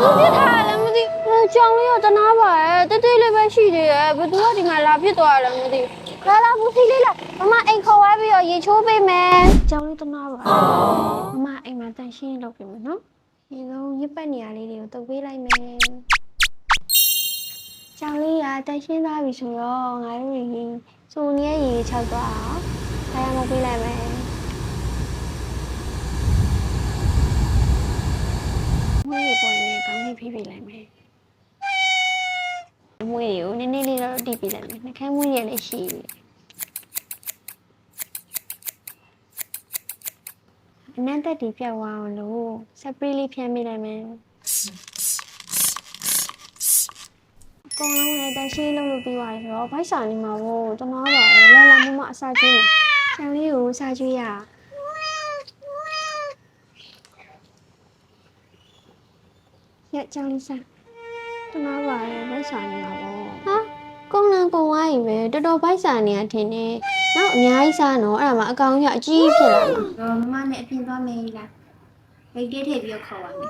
သူပြစ်ထားရလဲမသိဘူးကြောင်လေးတော့တနာပါရဲ့တိတ်တိတ်လေးပဲရှိသေးရဲ့ဘသူကဒီမှာလာပြစ်သွားရလဲမသိဘူးလာလာဘူးစီလေးလာမမအိမ်ခေါ်သွားပြီးတော့ရေချိုးပေးမယ်ကြောင်လေးတနာပါမမအိမ်မှာတန်ရှင်းလုပ်ပေးမယ်နော်ရေလုံးရစ်ပတ်နေရလေးတွေကိုတုပ်ပေးလိုက်မယ်ကြောင်လေးကတန်ရှင်းသွားပြီဆိုတော့ငါတို့ရေစုံနေရရေချောက်သွားအောင်ဒါရမပေးလိုက်မယ် မွေးရပေါ်ရင် ကောင်းလေးဖိဖိလိုက်မယ်မွေးကိုနည်းနည်းလေးတော့တီးပြလိုက်မယ်နှခမ်းမွေးရလည်းရှိပြီအနံ့တက်တီပြောက်သွားအောင်လို့စပရီလေးဖြန်းပေးလိုက်မယ်အကောင်လုံးလည်းတရှိလုံးလို့ပြီးသွားပြီဆိုတော့ဘိုက်စာနေမှာဘောတနာပါလေလာလာမမအစာကျွေးချောင်လေးကိုအစာကျွေးရ ရချောင်လေးစားတနာပါလေဘိုက်စာနေမှာဘောဟာကုန်းလန်ကုန်းဝိုင်းပဲတော်တော်ဘိုက်စာနေရထင်တယ်နောက်အများကြီးစားနော်အဲ့ဒါမှအကောင်ကြီးအကြီးဖြစ်လာမှာ တော့မမနဲ့အပြင်သွားမယ်လားဘိတ်တေးထည့်ပြီးတော့ခေါ်ပါမယ်